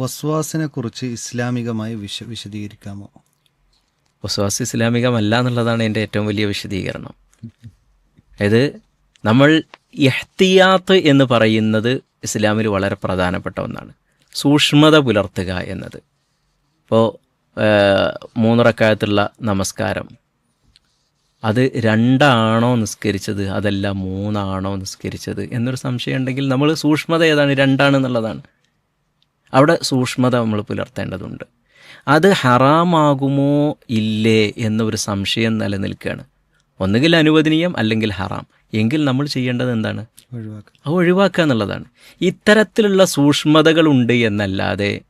വസ്വാസിനെ കുറിച്ച് ഇസ്ലാമികമായി വിശ വിശദീകരിക്കാമോ? വസ്വാസ് ഇസ്ലാമികമല്ല എന്നുള്ളതാണ് എന്റെ ഏറ്റവും വലിയ വിശദീകരണം. അതായത് നമ്മൾ എഹ്തിയാത്ത് എന്ന് പറയുന്നത് ഇസ്ലാമിൽ വളരെ പ്രധാനപ്പെട്ട ഒന്നാണ്. സൂക്ഷ്മത പുലർത്തുക എന്നത്. ഇപ്പോൾ മൂന്നുറക്കാലത്തുള്ള നമസ്കാരം. അത് രണ്ടാണോ നിസ്കരിച്ചത്? അതല്ല മൂന്നാണോ നിസ്കരിച്ചത്? എന്നൊരു സംശയം ഉണ്ടെങ്കിൽ നമ്മൾ സൂക്ഷ്മത ഏതാണ്? രണ്ടാണെന്നുള്ളതാണ്. അവിടെ സൂക്ഷ്മത നമ്മൾ പുലർത്തേണ്ടതുണ്ട്. അത് ഹറാമാകുമോ ഇല്ലേ എന്നൊരു സംശയം നിലനിൽക്കുകയാണ്. ഒന്നുകിൽ അനുവദനീയം അല്ലെങ്കിൽ ഹറാം. എങ്കിൽ നമ്മൾ ചെയ്യേണ്ടത് എന്താണ്? ഒഴിവാക്കുക. അത് ഒഴിവാക്കുക എന്നുള്ളതാണ്. ഇത്തരത്തിലുള്ള സൂക്ഷ്മതകളുണ്ട് എന്നല്ലാതെ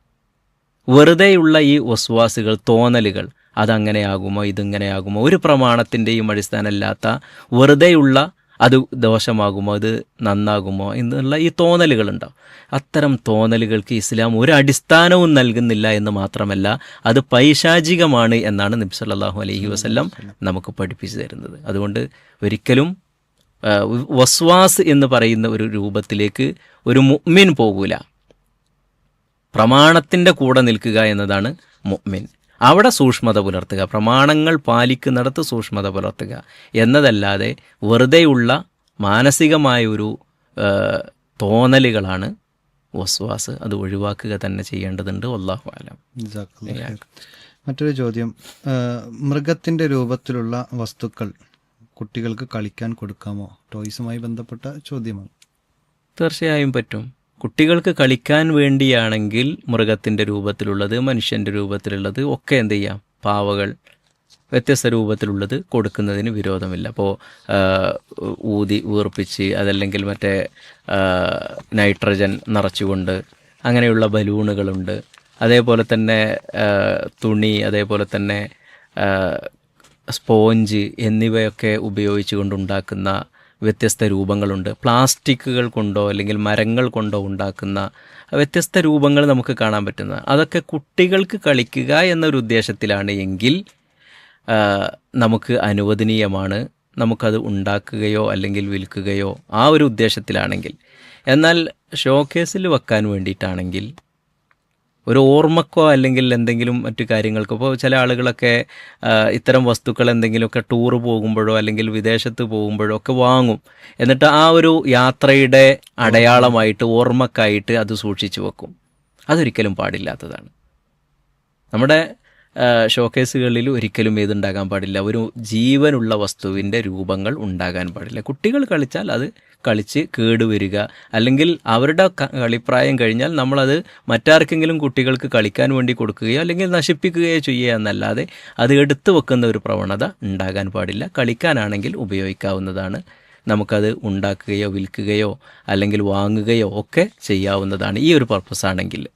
വെറുതെയുള്ള ഈ ഒസ്വാസുകൾ തോന്നലുകൾ അതങ്ങനെയാകുമോ ഇതിങ്ങനെയാകുമോ ഒരു പ്രമാണത്തിന്റെയും അടിസ്ഥാനമില്ലാത്ത വെറുതെയുള്ള അത് ദോഷമാകുമോ? അത് നന്നാകുമോ? എന്നുള്ള ഈ തോന്നലുകളുണ്ടാവും. അത്തരം തോന്നലുകൾക്ക് ഇസ്ലാം ഒരു അടിസ്ഥാനവും നൽകുന്നില്ല എന്ന് മാത്രമല്ല അത് പൈശാചികമാണ് എന്നാണ് നബി സല്ലല്ലാഹു അലൈഹി വസല്ലം നമുക്ക് പഠിപ്പിച്ചു തരുന്നത്. അതുകൊണ്ട് ഒരിക്കലും വസ്വാസ് എന്ന് പറയുന്ന ഒരു രൂപത്തിലേക്ക് ഒരു മുഅ്മിൻ പോകൂല. പ്രമാണത്തിന്റെ കൂടെ നിൽക്കുക എന്നതാണ് മുഅ്മിൻ. അവിടെ സൂക്ഷ്മത പുലർത്തുക പ്രമാണങ്ങൾ പാലിക്കുന്നിടത്ത് സൂക്ഷ്മത പുലർത്തുക എന്നതല്ലാതെ വെറുതെയുള്ള മാനസികമായ ഒരു തോന്നലുകളാണ് വസ്വാസ് അത് ഒഴിവാക്കുക തന്നെ ചെയ്യേണ്ടതുണ്ട്. വല്ലാഹു ആലം മറ്റൊരു ചോദ്യം മൃഗത്തിന്റെ രൂപത്തിലുള്ള വസ്തുക്കൾ കുട്ടികൾക്ക് കളിക്കാൻ കൊടുക്കാമോ? ടോയ്സുമായി ബന്ധപ്പെട്ട ചോദ്യമാണ്. തീർച്ചയായും പറ്റും. കുട്ടികൾക്ക് കളിക്കാൻ വേണ്ടിയാണെങ്കിൽ മൃഗത്തിന്റെ രൂപത്തിലുള്ളത് മനുഷ്യന്റെ രൂപത്തിലുള്ളത് ഒക്കെ എന്ത് ചെയ്യാം? പാവകൾ വ്യത്യസ്ത രൂപത്തിലുള്ളത് കൊടുക്കുന്നതിന് വിരോധമില്ല. അപ്പോൾ ഊതി വീർപ്പിച്ച് അതല്ലെങ്കിൽ മറ്റേ നൈട്രജൻ നിറച്ചുകൊണ്ട് അങ്ങനെയുള്ള ബലൂണുകളുണ്ട്. അതേപോലെ തന്നെ തുണി അതേപോലെ തന്നെ സ്പോഞ്ച് എന്നിവയൊക്കെ ഉപയോഗിച്ചുകൊണ്ടുണ്ടാക്കുന്ന വ്യത്യസ്ത രൂപങ്ങളുണ്ട്. പ്ലാസ്റ്റിക്കുകൾ കൊണ്ടോ അല്ലെങ്കിൽ മരങ്ങൾ കൊണ്ടോ ഉണ്ടാക്കുന്ന വ്യത്യസ്ത രൂപങ്ങൾ നമുക്ക് കാണാൻ പറ്റുന്ന അതൊക്കെ കുട്ടികൾക്ക് കളിക്കുക എന്നൊരു ഉദ്ദേശത്തിലാണ് എങ്കിൽ നമുക്ക് അനുവദനീയമാണ്. നമുക്കത് ഉണ്ടാക്കുകയോ അല്ലെങ്കിൽ വിൽക്കുകയോ ആ ഒരു ഉദ്ദേശത്തിലാണെങ്കിൽ. എന്നാൽ ഷോക്കേസിൽ വെക്കാൻ വേണ്ടിയിട്ടാണെങ്കിൽ ഒരു ഓർമ്മക്കോ അല്ലെങ്കിൽ എന്തെങ്കിലും മറ്റു കാര്യങ്ങൾക്കോ. ഇപ്പോൾ ചില ആളുകളൊക്കെ ഇത്തരം വസ്തുക്കൾ എന്തെങ്കിലുമൊക്കെ ടൂർ പോകുമ്പോഴോ അല്ലെങ്കിൽ വിദേശത്ത് പോകുമ്പോഴോ ഒക്കെ വാങ്ങും. എന്നിട്ട് ആ ഒരു യാത്രയുടെ അടയാളമായിട്ട് ഓർമ്മക്കായിട്ട് അത് സൂക്ഷിച്ചു വെക്കും. അതൊരിക്കലും പാടില്ലാത്തതാണ്. നമ്മുടെ ഷോക്കേസുകളിൽ ഒരിക്കലും ഏതുണ്ടാകാൻ പാടില്ല. ഒരു ജീവനുള്ള വസ്തുവിന്റെ രൂപങ്ങൾ ഉണ്ടാകാൻ പാടില്ല. കുട്ടികൾ കളിച്ചാൽ അത് കളിച്ച് കേടുവരിക അല്ലെങ്കിൽ അവരുടെ കളിപ്രായം കഴിഞ്ഞാൽ നമ്മളത് മറ്റാർക്കെങ്കിലും കുട്ടികൾക്ക് കളിക്കാൻ വേണ്ടി കൊടുക്കുകയോ അല്ലെങ്കിൽ നശിപ്പിക്കുകയോ ചെയ്യുക എന്നല്ലാതെ അത് എടുത്തു വെക്കുന്ന ഒരു പ്രവണത ഉണ്ടാകാൻ പാടില്ല. കളിക്കാനാണെങ്കിൽ ഉപയോഗിക്കാവുന്നതാണ്. നമുക്കത് ഉണ്ടാക്കുകയോ വിൽക്കുകയോ അല്ലെങ്കിൽ വാങ്ങുകയോ ഒക്കെ ചെയ്യാവുന്നതാണ്. ഈ ഒരു പർപ്പസ് ആണെങ്കിൽ